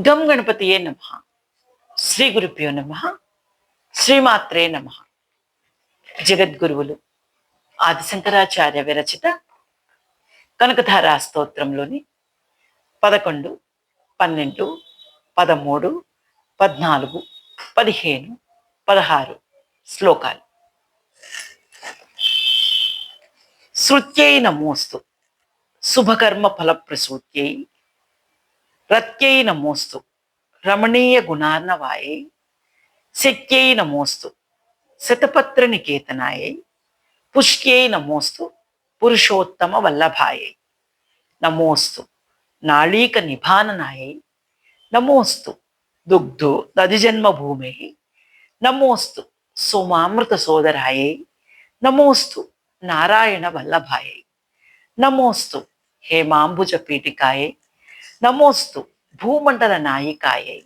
గం గణపతియే నమ. శ్రీ గురుభ్యో నమ. శ్రీమాత్రే నమ. జగద్గురువులు ఆదిశంకరాచార్య విరచిత కనకధారా స్తోత్రంలోని పదకొండు పన్నెండు పదమూడు పద్నాలుగు పదిహేను పదహారు శ్లోకాలు. శృత్యై నమోస్తు. శుభకర్మ ఫలప్రసూత్యై రత్యై నమోస్తు రమణీయ గుణార్ణవాయై శక్యై నమోస్తు శతపత్ర నికేతనాయై పుష్ట్యై నమోస్తు పురుషోత్తమ వల్లభాయై. నమోస్తు. నాళీక నిభాననాయై. నమోస్తు. దుగ్ధో దధిజన్మభూమి నమోస్తు. సోమామృత సోదరాయై. నమోస్తు. నారాయణ వల్లభాయై. నమోస్తు. హేమాంబుజ పీఠికాయై. నమోస్తు. భూమండల నాయికాయై.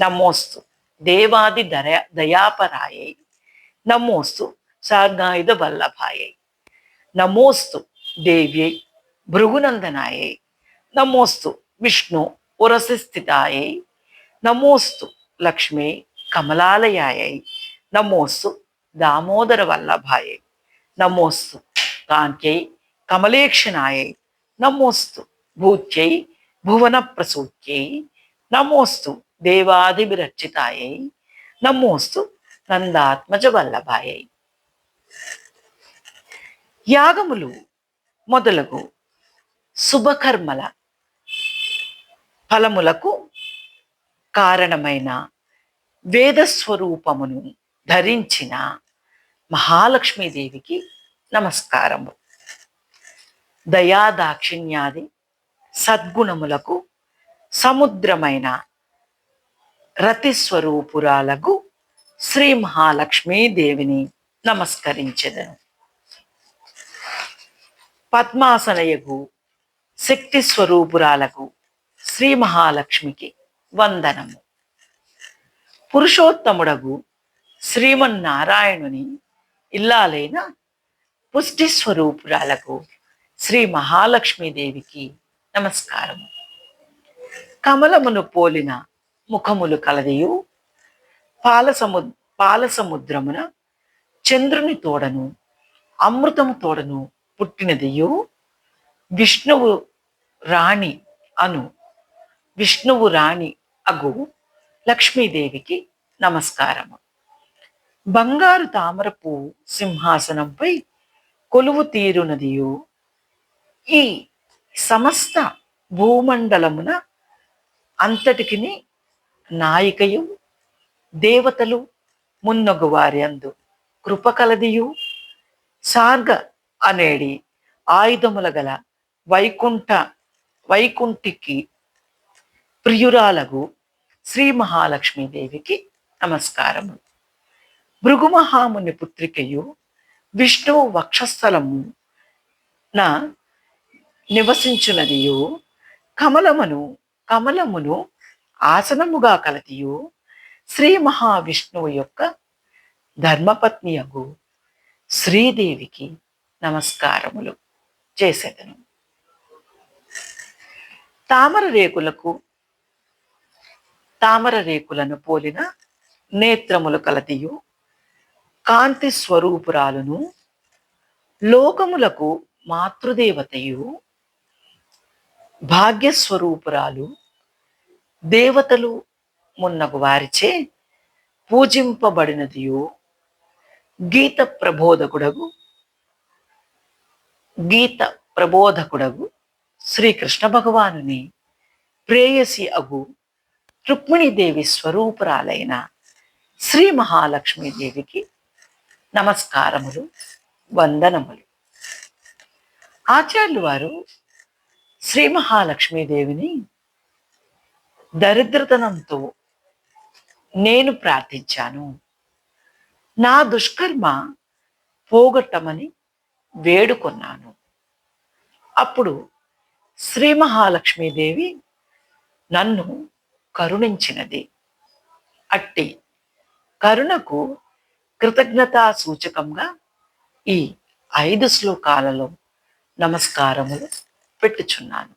నమోస్తు. దేవాది దయ దయాపరాయై. నమోస్తు. సార్గాయుధ వల్లభాయై. నమోస్తు. దేవ్యై. భృగునందనాయై. నమోస్తు. విష్ణు. ఉరసి స్థితాయై నమోస్తు. లక్ష్మీ. కమలాలయాయై. నమోస్తు. దామోదర వల్లభాయై. నమోస్తు. కాంత్యై. కమలేక్షణాయై నమోస్తు. భూత్యై. భువన ప్రసూత్యై నమోస్తు దేవాదిభిరర్చితాయై నమోస్తు నందాత్మజ వల్లభాయై యాగములు మొదలగు శుభకర్మల ఫలములకు కారణమైన వేదస్వరూపమును ధరించిన మహాలక్ష్మీదేవికి నమస్కారము. దయా దాక్షిణ్యాది సద్గుణములకు సముద్రమైన రతిస్వరూపురాలకు శ్రీ మహాలక్ష్మీదేవిని నమస్కరించెదను. పద్మాసనయగు శక్తి స్వరూపురాలకు శ్రీ మహాలక్ష్మికి వందనము. పురుషోత్తముడగు శ్రీమన్నారాయణుని ఇల్లాలైన పుష్టి స్వరూపురాలకు శ్రీ మహాలక్ష్మీదేవికి నమస్కారము కమలమును పోలిన ముఖములు కలదియు. పాల సము పాల సముద్రమున చంద్రుని తోడను అమృతము తోడను పుట్టినదియు. విష్ణువు రాణి అను విష్ణువు రాణి అగు లక్ష్మీదేవికి నమస్కారము. బంగారు తామరపు సింహాసనంపై కొలువు తీరునదియు. ఈ సమస్త భూమండలమున అంతటికిని నాయికయు దేవతలు మున్నగు వారి అందు కృపకలదియు సార్గ అనేడి ఆయుధముల గల వైకుంఠ వైకుంఠికి ప్రియురాలగు శ్రీ మహాలక్ష్మీదేవికి నమస్కారము. భృగుమహాముని పుత్రికయు విష్ణువు వక్షస్థలము నా నివసించునదియు. కమలమును కమలమును ఆసనముగా కలదియు శ్రీ మహావిష్ణువు యొక్క ధర్మపత్నియగు శ్రీదేవికి నమస్కారములు. చేసేదను తామర రేకులకు తామర రేకులను పోలిన నేత్రములు కలదియు కాంతి స్వరూపురాలును లోకములకు మాతృదేవతయు. భాగ్యస్వరూపురాలు దేవతలు మున్నగు వారిచే పూజింపబడినదియు. గీత ప్రబోధకుడగు గీత ప్రబోధకుడగు శ్రీకృష్ణ భగవానుని ప్రేయసి అగు రుక్మిణీదేవి స్వరూపురాలైన శ్రీ మహాలక్ష్మీదేవికి నమస్కారములు వందనములు. ఆచార్యులు వారు శ్రీ మహాలక్ష్మీదేవిని దరిద్రతనంతో నేను ప్రార్థించాను. నా దుష్కర్మ పోగొట్టమని వేడుకొన్నాను. అప్పుడు శ్రీ మహాలక్ష్మీదేవి నన్ను కరుణించినది. అట్టి కరుణకు కృతజ్ఞతా సూచకంగా ఈ ఐదు శ్లోకాలలో నమస్కారములు పెట్టుచున్నాను.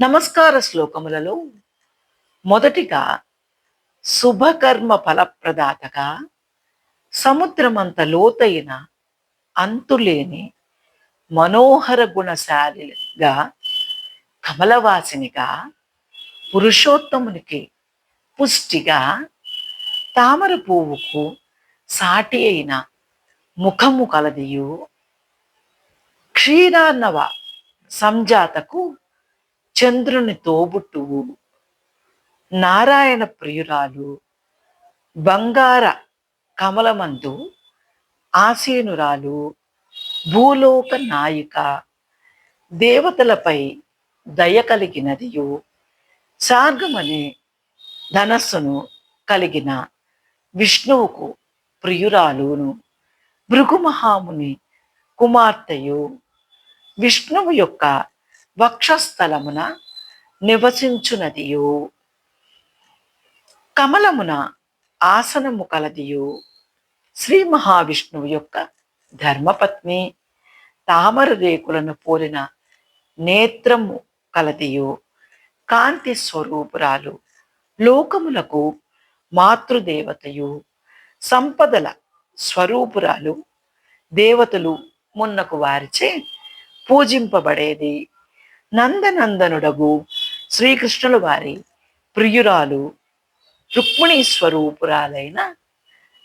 నమస్కార శ్లోకములలో మొదటిగా శుభకర్మ ఫలప్రదాతగా సముద్రమంత లోతైన అంతులేని మనోహర గుణశాలిగా కమలవాసినిగా పురుషోత్తమునికి పుష్టిగా తామర పువ్వుకు సాటి అయిన ముఖము కలదియు క్షీరాన్నవ సంజాతకు చంద్రుని తోబుట్టువు. నారాయణ ప్రియురాలు బంగార కమలమందు ఆసీనురాలు భూలోక నాయిక దేవతలపై దయ కలిగినదియు. సార్గమనే ధనస్సును కలిగిన విష్ణువుకు ప్రియురాలును భృగుమహాముని కుమార్తెయు. విష్ణువు యొక్క వక్షస్థలమున నివసించునదియు. కమలమున ఆసనము కలదియు. శ్రీ మహావిష్ణువు యొక్క ధర్మపత్ని తామర రేకులను పోలిన నేత్రము కలదియు. కాంతి స్వరూపురాలు లోకములకు మాతృదేవతయు. సంపదల స్వరూపురాలు దేవతలు మున్నకు వారిచే పూజింపబడేది. నందనందనుడగు శ్రీకృష్ణుల వారి ప్రియురాలు రుక్మిణీ స్వరూపురాలైన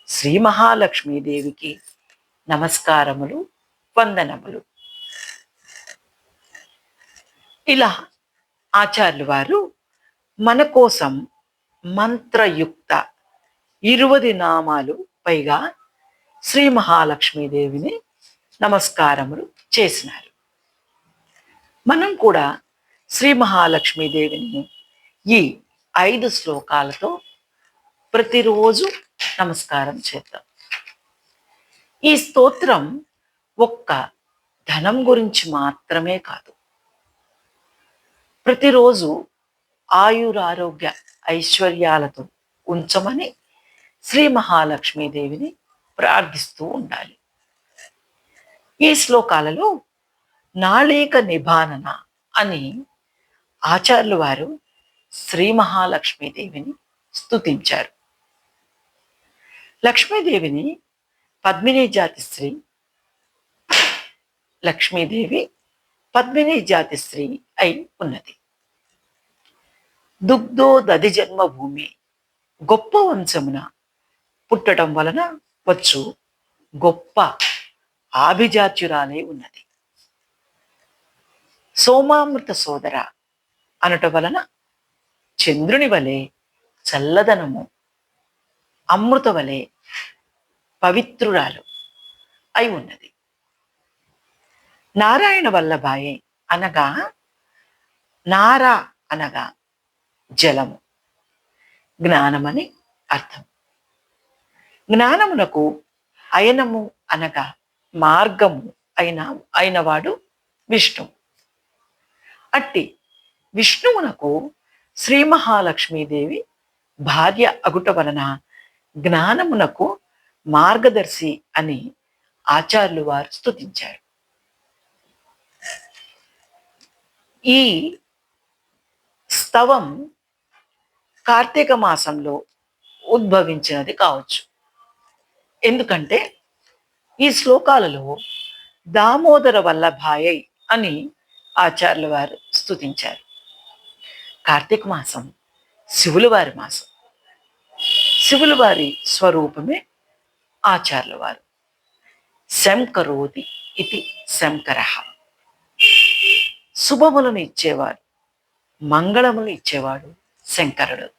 శ్రీ మహాలక్ష్మీదేవికి నమస్కారములు వందనములు. ఇలా ఆచార్యులు వారు మన కోసం మంత్రయుక్త ఇరువది నామాలు పైగా శ్రీ మహాలక్ష్మీదేవిని నమస్కారములు చేసినారు. మనం కూడా శ్రీ మహాలక్ష్మీదేవిని ఈ ఐదు శ్లోకాలతో ప్రతిరోజు నమస్కారం చేద్దాం. ఈ స్తోత్రం ఒక్క ధనం గురించి మాత్రమే కాదు. ప్రతిరోజు ఆయురారోగ్య ఐశ్వర్యాలతో ఉంచమని శ్రీ మహాలక్ష్మీదేవిని ప్రార్థిస్తూ ఉండాలి. ఈ శ్లోకాలలో నాళీక నిభానన అని ఆచార్యులు వారు శ్రీ మహాలక్ష్మీదేవిని స్తుతించారు. లక్ష్మీదేవిని పద్మిని జాతి స్త్రీ లక్ష్మీదేవి పద్మిని జాతి స్త్రీ అయి ఉన్నది. దుగ్ధో దది జన్మభూమి గొప్ప వంశమున పుట్టడం వలన వచ్చు గొప్ప ఆభిజాత్యురాలై ఉన్నది. సోమామృత సోదర అనట వలన చంద్రుని వలె చల్లదనము అమృత వలె పవిత్రురాలు అయి ఉన్నది. నారాయణ వల్లభాయే అనగా నారా అనగా జలము. జ్ఞానమని అర్థం. జ్ఞానమునకు అయనము అనగా మార్గము అయిన అయినవాడు విష్ణువు అట్టి విష్ణువునకు శ్రీ మహాలక్ష్మీదేవి భార్య అగుట వలన జ్ఞానమునకు మార్గదర్శి అని ఆచార్యులు వారు స్తుతించారు. ఈ స్తవం కార్తీక మాసంలో ఉద్భవించినది కావచ్చు. ఎందుకంటే ఈ శ్లోకాలలో దామోదర వల్లభాయై అని ఆచార్యుల వారు స్తుతించారు కార్తీక మాసం శివుల వారి మాసం. శివుల వారి స్వరూపమే ఆచార్యుల వారు. శంకరోది ఇది శంకర శుభములను ఇచ్చేవారు మంగళములు ఇచ్చేవాడు శంకరుడు.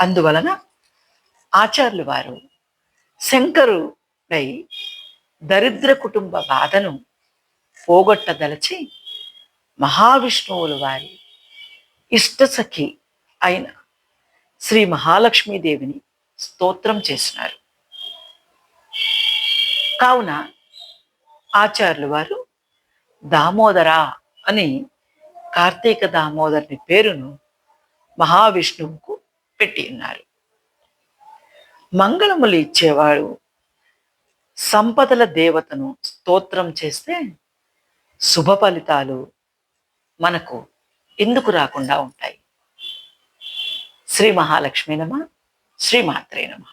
అందువలన ఆచార్యులు వారు శంకరుడై దరిద్ర కుటుంబ బాధను పోగొట్టదలచి మహావిష్ణువులు వారి ఇష్టసఖి అయిన శ్రీ మహాలక్ష్మీదేవిని స్తోత్రం చేసినారు. కావున ఆచార్యులు వారు దామోదర అని కార్తీక దామోదరుని పేరును మహావిష్ణువుకు పెట్టి ఉన్నారు. మంగళములు ఇచ్చేవాడు సంపదల దేవతను స్తోత్రం చేస్తే శుభ ఫలితాలు మనకు ఎందుకు రాకుండా ఉంటాయి. శ్రీ మహాలక్ష్మి నమ శ్రీమాత్రే నమ.